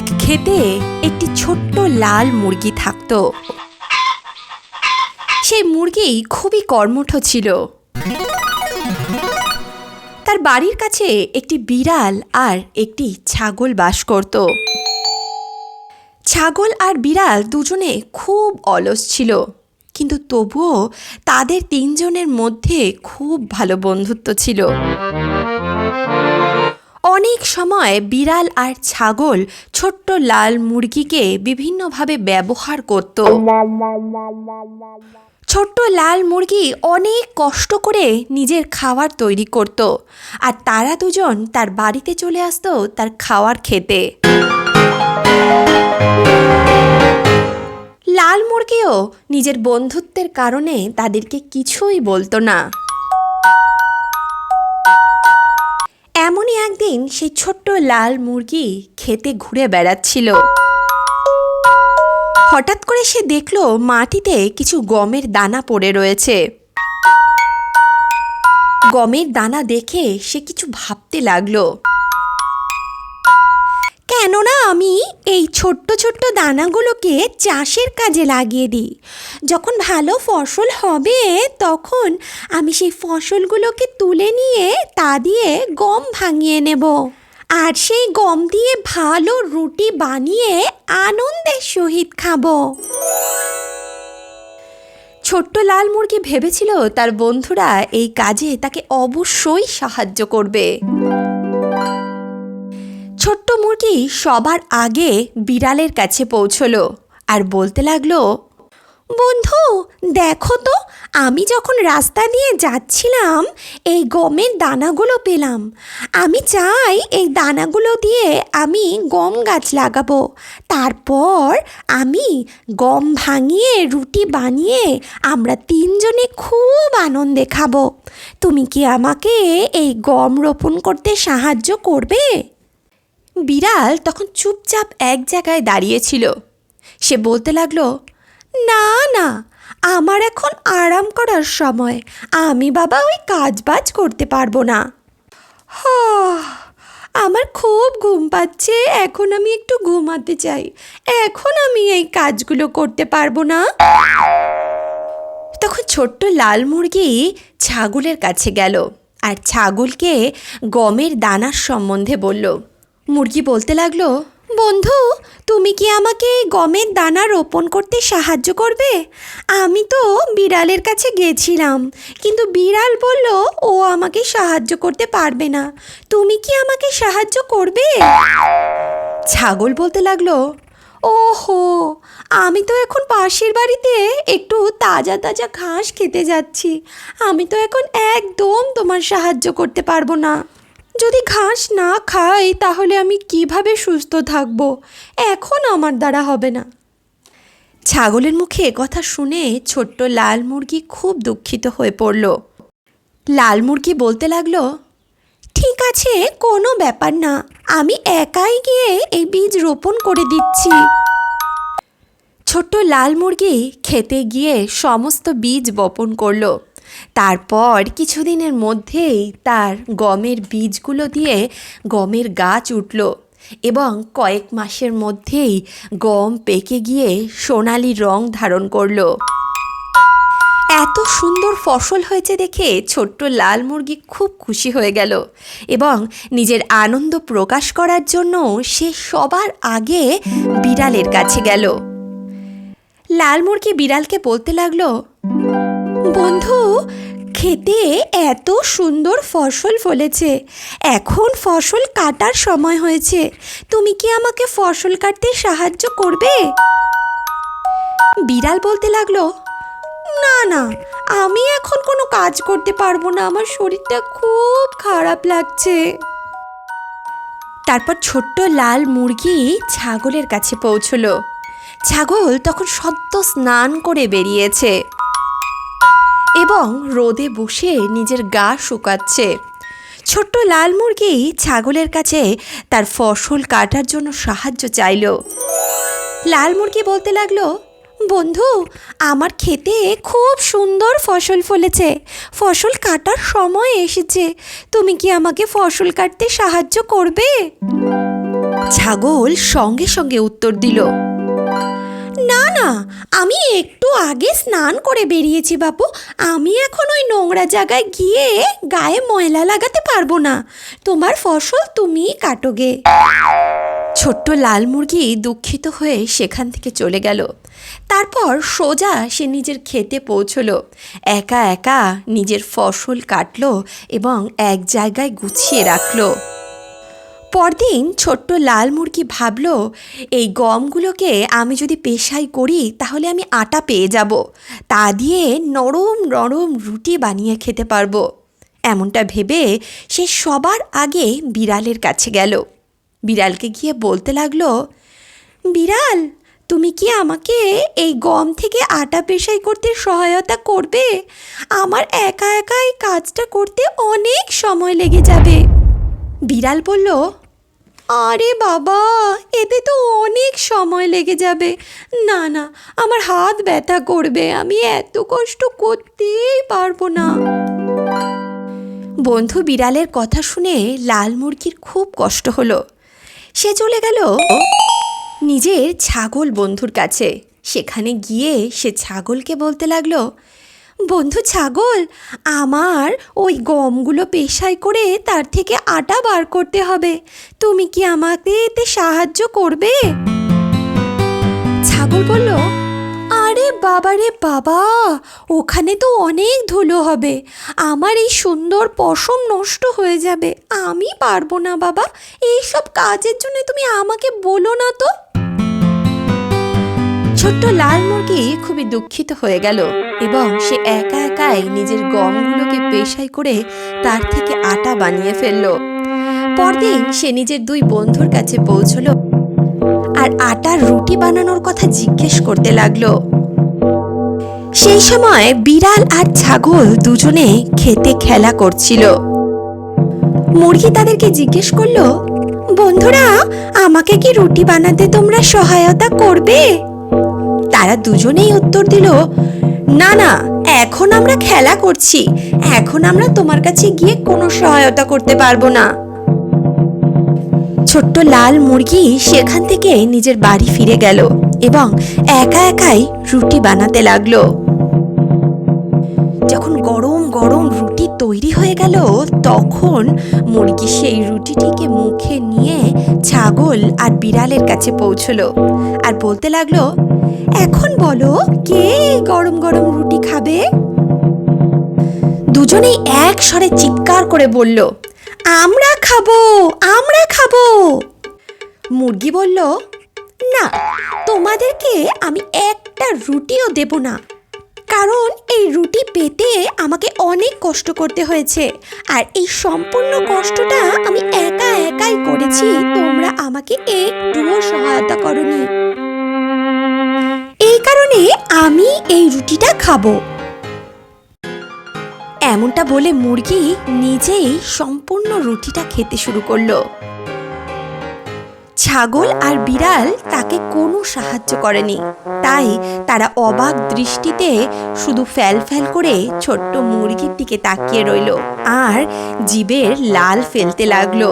এক ক্ষেতে একটি ছোট্ট লাল মুরগি থাকতো। সেই মুরগি খুবই কর্মঠ ছিল। তার বাড়ির কাছে একটি বিড়াল আর একটি ছাগল বাস করত। ছাগল আর বিড়াল দুজনে খুব অলস ছিল, কিন্তু তবুও তাদের তিনজনের মধ্যে খুব ভালো বন্ধুত্ব ছিল। অনেক সময় বিড়াল আর ছাগল ছোট্ট লাল মুরগিকে বিভিন্নভাবে ব্যবহার করত। ছোট্ট লাল মুরগি অনেক কষ্ট করে নিজের খাবার তৈরি করত আর তারা দুজন তার বাড়িতে চলে আসতো তার খাওয়ার খেতে। লাল মুরগিও নিজের বন্ধুত্বের কারণে তাদেরকে কিছুই বলতো না। এমনই একদিন সেই ছোট্ট লাল মুরগি খেতে ঘুরে বেড়াচ্ছিল। হঠাৎ করে সে দেখল মাটিতে কিছু গমের দানা পড়ে রয়েছে। গমের দানা দেখে সে কিছু ভাবতে লাগল। কেননা আমি এই ছোট্ট ছোট্ট দানাগুলোকে চাষের কাজে লাগিয়ে দিই। যখন ভালো ফসল হবে, তখন আমি সেই ফসলগুলোকে তুলে নিয়ে তা দিয়ে গম ভাঙিয়ে নেব। আর সেই গম দিয়ে ভালো রুটি বানিয়ে আনন্দের সহিত খাব। ছোট্ট লাল মুরগি ভেবেছিল তার বন্ধুরা এই কাজে তাকে অবশ্যই সাহায্য করবে। ছোট্ট মুরগি সবার আগে বিড়ালের কাছে পৌঁছলো আর বলতে লাগল, বন্ধু, দেখো তো, আমি যখন রাস্তা দিয়ে যাচ্ছিলাম, এই গমের দানাগুলো পেলাম। আমি চাই এই দানাগুলো দিয়ে আমি গম গাছ লাগাবো। তারপর আমি গম ভাঙিয়ে, রুটি বানিয়ে আমরা তিনজনে খুব আনন্দে খাব। তুমি কি আমাকে এই গম রোপণ করতে সাহায্য করবে? বিড়াল তখন চুপচাপ এক জায়গায় দাঁড়িয়েছিল। সে বলতে লাগল, না না, আমার এখন আরাম করার সময়। আমি বাবা ওই কাজ বাজ করতে পারব না। হ আমার খুব ঘুম পাচ্ছে, এখন আমি একটু ঘুমাতে চাই। এখন আমি এই কাজগুলো করতে পারব না? তখন ছোট্ট লাল মুরগি ছাগলের কাছে গেল, আর ছাগলকে গমের দানার সম্বন্ধে বলল মুরগি বলতে লাগল, বন্ধু, তুমি কি আমাকে গমের দানা রোপণ করতে সাহায্য করবে? আমি তো বিড়ালের কাছে গেছিলাম, কিন্তু বিড়াল বলল, ও আমাকে সাহায্য করতে পারবে না, তুমি কি আমাকে সাহায্য করবে? ছাগল বলতে লাগল, ওহো, আমি তো এখন পাশের বাড়িতে একটু তাজা তাজা ঘাস খেতে যাচ্ছি, আমি তো এখন একদম তোমার সাহায্য করতে পারব না। যদি ঘাস না খাই, তাহলে আমি কীভাবে সুস্থ থাকব? এখন আমার দ্বারা হবে না। ছাগলের মুখে কথা শুনে ছোট্ট লাল মুরগি খুব দুঃখিত হয়ে পড়ল। লাল মুরগি বলতে লাগল, ঠিক আছে, কোনো ব্যাপার না, আমি একাই গিয়ে এই বীজ রোপণ করে দিচ্ছি। ছোট্ট লাল মুরগি খেতে গিয়ে সমস্ত বীজ বপন করল। তারপর কিছুদিনের মধ্যেই তার গমের বীজগুলো দিয়ে গমের গাছ উঠল এবং কয়েক মাসের মধ্যেই গম পেকে গিয়ে সোনালি রং ধারণ করল। এত সুন্দর ফসল হয়েছে দেখে ছোট্ট লাল মুরগি খুব খুশি হয়ে গেল এবং নিজের আনন্দ প্রকাশ করার জন্য সে সবার আগে বিড়ালের কাছে গেল। লাল মুরগি বিড়ালকে বলতে লাগল বন্ধু, খেতে এত সুন্দর ফসল ফলেছে। এখন ফসল কাটার সময় হয়েছে। তুমি কি আমাকে ফসল কাটতে সাহায্য করবে? বিড়াল বলতে লাগল, না না, আমি এখন কোনো কাজ করতে পারব না। আমার শরীরটা খুব খারাপ লাগছে। তারপর ছোট্ট লাল মুরগি ছাগলের কাছে পৌঁছলো। ছাগল তখন সদ্য স্নান করে বেরিয়েছে। এবং রোদে বসে নিজের গা শুকাচ্ছে। ছোট্ট লাল মুরগি ছাগলের কাছে তার ফসল কাটার জন্য সাহায্য চাইল। লাল মুরগি বলতে লাগল, বন্ধু, আমার খেতে খুব সুন্দর ফসল ফলেছে। ফসল কাটার সময় এসেছে। তুমি কি আমাকে ফসল কাটতে সাহায্য করবে? ছাগল সঙ্গে সঙ্গে উত্তর দিল না না, আমি একটু আগে স্নান করে বেরিয়েছি বাপু। আমি এখন ওই নোংরা জায়গায় গিয়ে গায়ে ময়লা লাগাতে পারব না। তোমার ফসল তুমিই কাটোগে ছোট্ট লাল মুরগি দুঃখিত হয়ে সেখান থেকে চলে গেল। তারপর সোজা সে নিজের খেতে পৌঁছলো। একা একা নিজের ফসল কাটলো এবং এক জায়গায় গুছিয়ে রাখল। পরদিন ছোট্ট লাল মুরগি ভাবল, এই গমগুলোকে আমি যদি পেশাই করি, তাহলে আমি আটা পেয়ে যাব। তা দিয়ে নরম নরম রুটি বানিয়ে খেতে পারব। এমনটা ভেবে সে সবার আগে বিড়ালের কাছে গেল। বিড়ালকে গিয়ে বলতে লাগল, বিড়াল, তুমি কি আমাকে এই গম থেকে আটা পেশাই করতে সহায়তা করবে? আমার একা একা এই কাজটা করতে অনেক সময় লেগে যাবে। বিড়াল বলল, আরে বাবা, এতে তো অনেক সময় লেগে যাবে। না না, আমার হাত ব্যথা করবে, আমি এত কষ্ট করতেই পারব না। বন্ধু বিড়ালের কথা শুনে লাল মুরগির খুব কষ্ট হলো। সে চলে গেল নিজের ছাগল বন্ধুর কাছে। সেখানে গিয়ে সে ছাগলকে বলতে লাগল বন্ধু ছাগল, আমার ওই গমগুলো পেশাই করে তার থেকে আটা বার করতে হবে। তুমি কি আমাকে এতে সাহায্য করবে? ছাগল বলল, আরে বাবা রে বাবা, ওখানে তো অনেক ধুলো হবে। আমার এই সুন্দর পশম নষ্ট হয়ে যাবে। আমি পারব না বাবা। এইসব কাজের জন্য তুমি আমাকে বলো না তো। ছোট্ট লাল মুরগি খুবই দুঃখিত হয়ে গেল এবং সে একা একাই নিজের গমগুলোকে পেশাই করে তার থেকে আটা বানিয়ে ফেলল। পরদিন সে নিজের দুই বন্ধুর কাছে পৌঁছলো আর আটার রুটি বানানোর কথা জিজ্ঞেস করতে লাগল। সেই সময় বিড়াল আর ছাগল দুজনে খেতে খেলা করছিল। মুরগি তাদেরকে জিজ্ঞেস করল, বন্ধুরা, আমাকে কি রুটি বানাতে তোমরা সহায়তা করবে? তারা দুজনেই উত্তর দিল, না না, এখন আমরা খেলা করছি। এখন আমরা তোমার কাছে গিয়ে কোনো সহায়তা করতে পারব না। ছোট্ট লাল মুরগি সেখান থেকে নিজের বাড়ি ফিরে গেল এবং একা একাই রুটি বানাতে লাগল। যখন গরম তৈরি হয়ে গেল, তখন মুরগি সেই রুটিটিকে মুখে নিয়ে ছাগল আর বিড়ালের কাছে পৌঁছলো আর বলতে লাগল, এখন বলো, কে গরম গরম রুটি খাবে? দুজনেই এক স্বরে চিৎকার করে বলল, আমরা খাব আমরা খাব। মুরগি বলল, না, তোমাদেরকে আমি একটা রুটিও দেব না কারণ এই রুটি পেতে আমাকে অনেক কষ্ট করতে হয়েছে। আর এই সম্পূর্ণ কষ্টটা আমি একা একাই করেছি, তোমরা আমাকে একটুও সহায়তা করনি। এই কারণে আমি এই রুটিটা খাব। এমনটা বলে মুরগি নিজেই সম্পূর্ণ রুটিটা খেতে শুরু করল। ছাগল আর বিড়াল তাকে কোনো সাহায্য করেনি। তাই তারা অবাক দৃষ্টিতে শুধু ফ্যাল ফ্যাল করে ছোট্ট মুরগির দিকে তাকিয়ে রইল আর জীবের লাল ফেলতে লাগল।